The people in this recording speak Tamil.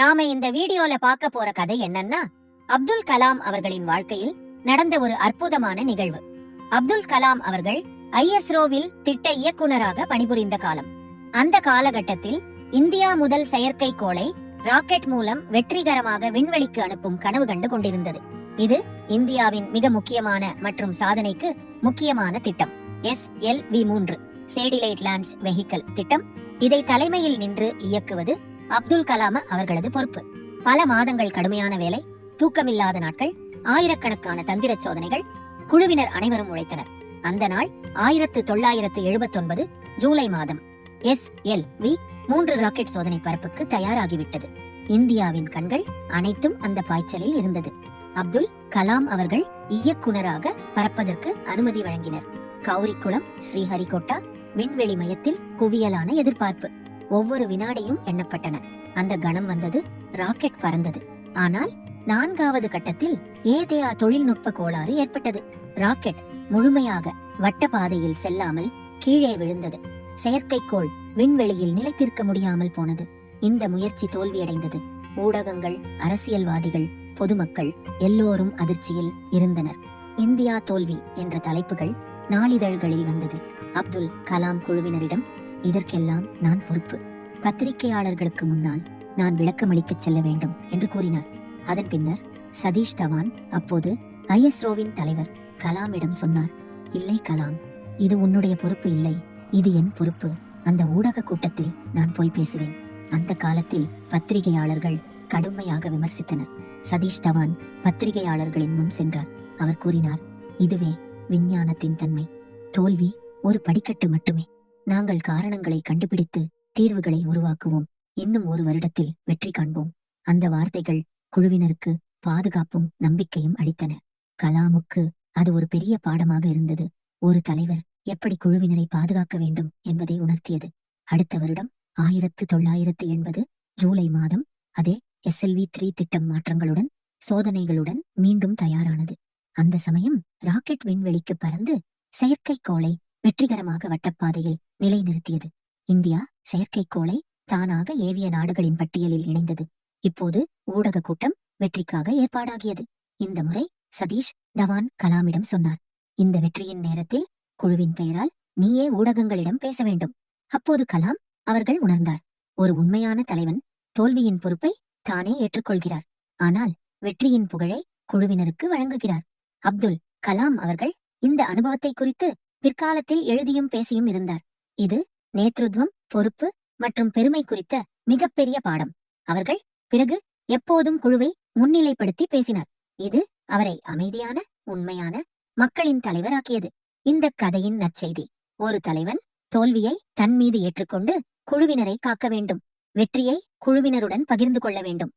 நாம இந்த வீடியோல பார்க்க போற கதை என்னன்னா அப்துல் கலாம் அவர்களின் வாழ்க்கையில் நடந்த ஒரு அற்புதமான நிகழ்வு. அப்துல் கலாம் அவர்கள் ஐஎஸ்ரோவில் திட்ட இயக்குனராக பணிபுரிந்த காலம். அந்த காலகட்டத்தில் இந்தியா முதல் செயற்கைக்கோளை ராக்கெட் மூலம் வெற்றிகரமாக விண்வெளிக்கு அனுப்பும் கனவு கண்டு கொண்டிருந்தது. இது இந்தியாவின் மிக முக்கியமான மற்றும் சாதனைக்கு முக்கியமான திட்டம். எஸ் எல் வி மூன்று சேடிலைட் லான்ச் வெஹிக்கல் திட்டம். இதை தலைமையில் நின்று இயக்குவது அப்துல் கலாம் அவர்களது பொறுப்பு. பல மாதங்கள் கடுமையான வேலை தூக்கமில்லாத நாட்கள் ஆயிரக்கணக்கான தந்திர சோதனைகள் குழுவினர் அனைவரும் உழைத்தனர். அந்த நாள் ஆயிரத்து தொள்ளாயிரத்து எழுபத்தொன்பது ஜூலை மாதம். எஸ் எல் வி மூன்று ராக்கெட் சோதனை பரப்புக்கு தயாராகிவிட்டது. இந்தியாவின் கண்கள் அனைத்தும் அந்த பாய்ச்சலில் இருந்தது. அப்துல் கலாம் அவர்கள் இயக்குனராக பறப்பதற்கு அனுமதி வழங்கினர். கௌரிக்குளம் ஸ்ரீஹரிகோட்டா விண்வெளி மையத்தில் குவியலான எதிர்பார்ப்பு. ஒவ்வொரு வினாடியும் எண்ணப்பட்டன. அந்த கணம் வந்தது ராக்கெட் பறந்தது. ஆனால் நான்காவது கட்டத்தில் ஏதேயா தொழில்நுட்ப கோளாறு ஏற்பட்டது. ராக்கெட் முழுமையாக வட்ட பாதையில் செல்லாமல் கீழே விழுந்தது. செயற்கைக்கோள் விண்வெளியில் நிலைத்திருக்க முடியாமல் போனது. இந்த முயற்சி தோல்வியடைந்தது. ஊடகங்கள் அரசியல்வாதிகள் பொதுமக்கள் எல்லோரும் அதிர்ச்சியில் இருந்தனர். இந்தியா தோல்வி என்ற தலைப்புகள் நாளிதழ்களில் வந்தது. அப்துல் கலாம் குழுவினரிடம் இதற்கெல்லாம் நான் பொறுப்பு. பத்திரிகையாளர்களுக்கு முன்னால் நான் விளக்கமளிக்கச் செல்ல வேண்டும் என்று கூறினார். அதன் பின்னர் சதீஷ் தவான் அப்போது ஐஎஸ்ரோவின் தலைவர் கலாமிடம் சொன்னார் இல்லை கலாம் இது உன்னுடைய பொறுப்பு இல்லை. இது என் பொறுப்பு. அந்த ஊடக கூட்டத்தில் நான் போய் பேசுவேன். அந்த காலத்தில் பத்திரிகையாளர்கள் கடுமையாக விமர்சித்தனர். சதீஷ் தவான் பத்திரிகையாளர்களின் முன் சென்றார். அவர் கூறினார் இதுவே விஞ்ஞானத்தின் தன்மை. தோல்வி ஒரு படிக்கட்டு மட்டுமே. நாங்கள் காரணங்களை கண்டுபிடித்து தீர்வுகளை உருவாக்குவோம். இன்னும் ஒரு வருடத்தில் வெற்றி காண்போம். அந்த வார்த்தைகள் குழுவினருக்கு பாதுகாப்பும் நம்பிக்கையும் அளித்தன. கலாமுக்கு அது ஒரு பெரிய பாடமாக இருந்தது. ஒரு தலைவர் எப்படி குழுவினரை பாதுகாக்க வேண்டும் என்பதை உணர்த்தியது. அடுத்த வருடம் ஆயிரத்து தொள்ளாயிரத்து எண்பது ஜூலை மாதம் அதே எஸ்எல்வி த்ரீ திட்டம் மாற்றங்களுடன் சோதனைகளுடன் மீண்டும் தயாரானது. அந்த சமயம் ராக்கெட் விண்வெளிக்கு பறந்து செயற்கைக்கோளை வெற்றிகரமாக வட்டப்பாதையில் நிலைநிறுத்தியது. இந்தியா செயற்கைக்கோளை தானாக ஏவிய நாடுகளின் பட்டியலில் இணைந்தது. இப்போது ஊடக கூட்டம் வெற்றிக்காக ஏற்பாடாகியது. இந்த முறை சதீஷ் தவான் கலாமிடம் சொன்னார். இந்த வெற்றியின் நேரத்தில் குழுவின் பெயரால் நீயே ஊடகங்களிடம் பேச வேண்டும். அப்போது கலாம் அவர்கள் உணர்ந்தார். ஒரு உண்மையான தலைவன் தோல்வியின் பொறுப்பை தானே ஏற்றுக்கொள்கிறார். ஆனால் வெற்றியின் புகழை குழுவினருக்கு வழங்குகிறார். அப்துல் கலாம் அவர்கள் இந்த அனுபவத்தை குறித்து பிற்காலத்தில் எழுதியும் பேசியும் இருந்தார். இது நேத்ருத்வம் பொறுப்பு மற்றும் பெருமை குறித்த மிகப்பெரிய பாடம். அவர்கள் பிறகு எப்போதும் குழுவை முன்னிலைப்படுத்தி பேசினார். இது அவரை அமைதியான உண்மையான மக்களின் தலைவராக்கியது. இந்த கதையின் நற்செய்தி ஒரு தலைவன் தோல்வியை தன் மீது ஏற்றுக்கொண்டு குழுவினரை காக்க வேண்டும். வெற்றியை குழுவினருடன் பகிர்ந்து கொள்ள வேண்டும்.